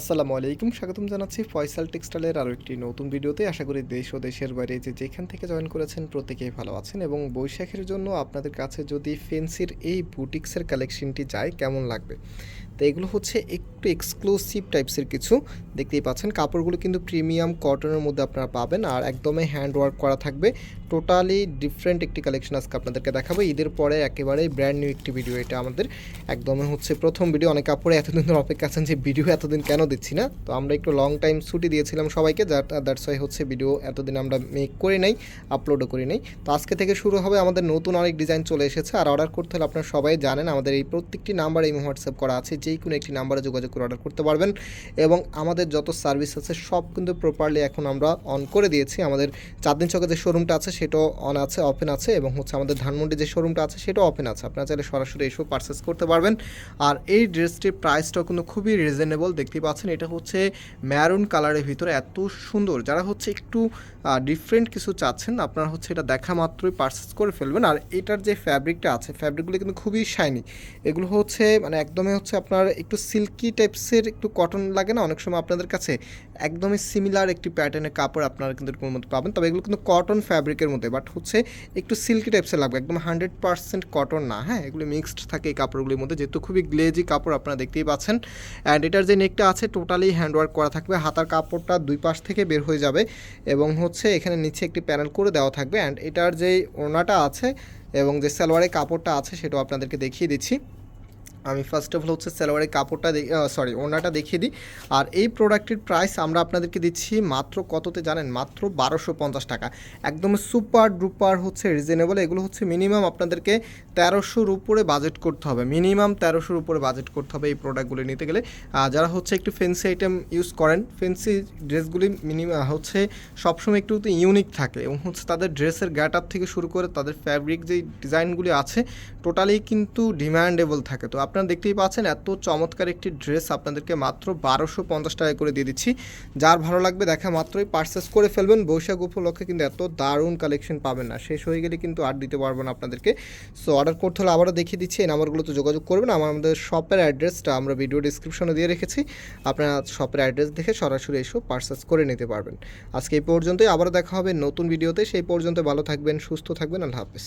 আসসালামু আলাইকুম, স্বাগতম জানাচ্ছি ফয়সাল টেক্সটাইলের আরও একটি নতুন ভিডিওতে। আশা করি দেশ ও দেশের বাইরে যে যেখান থেকে জয়েন করেছেন প্রত্যেকেই ভালো আছেন এবং বৈশাখের জন্য আপনাদের কাছে যদি ফেন্সির এই বুটিক্সের কালেকশনটি যায়, কেমন লাগবে? তো এগুলো হচ্ছে একটু এক্সক্লুসিভ টাইপসের কিছু। দেখতেই পাচ্ছেন, কাপড়গুলো কিন্তু প্রিমিয়াম কটনের মধ্যে আপনারা পাবেন আর একদমই হ্যান্ড ওয়ার্ক করা থাকবে। টোটালি ডিফারেন্ট একটি কালেকশন আজকে আপনাদেরকে দেখাবো। ঈদের পরে একেবারেই ব্র্যান্ড নিউ একটি ভিডিও এটা আমাদের। একদমই হচ্ছে প্রথম ভিডিও অনেক কাপড়ে এতদিন ধরে অপেক্ষা আছেন যে ভিডিও এতদিন কেন দিচ্ছি না। তো আমরা একটু লং টাইম ছুটি দিয়েছিলাম সবাইকে, যার দ্যাটস ওয়াই হচ্ছে ভিডিও এতদিন আমরা মেক করে নাই আপলোডও করি নাই। তো আজকে থেকে শুরু হবে, আমাদের নতুন অনেক ডিজাইন চলে এসেছে। আর অর্ডার করতে হলে আপনারা সবাই জানেন, আমাদের এই প্রত্যেকটি নাম্বার এই হোয়াটসঅ্যাপ করা আছে। যেই কোনো একটি নাম্বারে যোগাযোগ করে অর্ডার করতে পারবেন এবং আমাদের যত সার্ভিস আছে সব কিন্তু প্রপারলি এখন আমরা অন করে দিয়েছি। আমাদের চাঁদনি চকে যে শোরুমটা আছে সেটাও অন আছে ওপেন আছে এবং হচ্ছে আমাদের ধানমন্ডি যে শোরুমটা আছে সেটাও ওপেন আছে। আপনারা চাইলে সরাসরি এসেও পারচেস করতে পারবেন। আর এই ড্রেসটির প্রাইসটাও কিন্তু খুবই রিজনেবল দেখতেই পাচ্ছেন এটা হচ্ছে ম্যারুন কালারের ভিতরে এত সুন্দর। যারা হচ্ছে একটু ডিফারেন্ট কিছু চাচ্ছেন, আপনারা হচ্ছে এটা দেখা মাত্রই পারচেস করে ফেলবেন। আর এটার যে ফ্যাব্রিকটা আছে ফ্যাব্রিকগুলো কিন্তু খুবই শাইনি এগুলো হচ্ছে মানে একদমই হচ্ছে আপনার একটু সিল্কি টাইপসের একটু কটন লাগে না? অনেক সময় আপনাদের কাছে একদমই সিমিলার একটি প্যাটার্নের কাপড় আপনারা কিন্তু এরকম মধ্যে পাবেন। তবে এগুলো কিন্তু কটন ফ্যাব্রিকের মধ্যে বাট হচ্ছে একটু সিল্কি টাইপসের লাগবে। একদম হান্ড্রেড পার্সেন্ট কটন না হ্যাঁ? এগুলো মিক্সড থাকে এই কাপড়গুলির মধ্যে, যেহেতু খুবই গ্লেজি কাপড় আপনারা দেখতেই পাচ্ছেন। অ্যান্ড এটার যে নেকটা আছে টোটালি হ্যান্ডওয়ার্ক করা থাকবে। হাতার কাপড়টা দুই পাশ থেকে বের হয়ে যাবে এবং হচ্ছে এখানে নিচে একটি প্যানেল করে দেওয়া থাকবে। অ্যান্ড এটার যে ওড়নাটা আছে এবং যে সালোয়ারের কাপড়টা আছে, সেটাও আপনাদেরকে দেখিয়ে দিচ্ছি। আমি ফার্স্ট অফ অল হচ্ছে সালোয়ারের কাপড়টা সরি ওড়নাটা দেখিয়ে দিই। আর এই প্রোডাক্টের প্রাইস আমরা আপনাদেরকে দিচ্ছি মাত্র কততে জানেন? মাত্র বারোশো পঞ্চাশ টাকা। একদম সুপার ডুপার হচ্ছে রিজনেবল এগুলো হচ্ছে মিনিমাম আপনাদেরকে তেরোশোর উপরে বাজেট করতে হবে। মিনিমাম তেরোশোর উপরে বাজেট করতে হবে এই প্রোডাক্টগুলি নিতে গেলে। যারা হচ্ছে একটু ফেন্সি আইটেম ইউজ করেন ফেন্সি ড্রেসগুলি মিনিমাম হচ্ছে সবসময় একটু ইউনিক থাকে এবং হচ্ছে তাদের ড্রেসের গ্যাট আপ থেকে শুরু করে তাদের ফ্যাব্রিক যে ডিজাইনগুলি আছে টোটালি কিন্তু ডিমান্ডেবল থাকে। তো আপনারা দেখতেই পাচ্ছেন, এত চমৎকার একটি ড্রেস আপনাদেরকে মাত্র বারোশো পঞ্চাশ টাকা করে দিয়ে দিচ্ছি। যার ভালো লাগবে দেখা মাত্রই পারচেস করে ফেলবেন। বৈশাখ উপলক্ষে কিন্তু এত দারুণ কালেকশন পাবেন না। শেষ হয়ে গেলে কিন্তু আর দিতে পারব না আপনাদেরকে। সো অর্ডার করতে হলে আবারও দেখিয়ে দিচ্ছি। এই নাম্বারগুলোতে যোগাযোগ করবেন। আমার আমাদের শপের অ্যাড্রেসটা আমরা ভিডিও ডিসক্রিপশনে দিয়ে রেখেছি। আপনারা শপের অ্যাড্রেস দেখে সরাসরি এসেও পারচেস করে নিতে পারবেন। আজকে এই পর্যন্তই। আবারও দেখা হবে নতুন ভিডিওতে সেই পর্যন্ত ভালো থাকবেন, সুস্থ থাকবেন। আল্লাহ হাফিজ।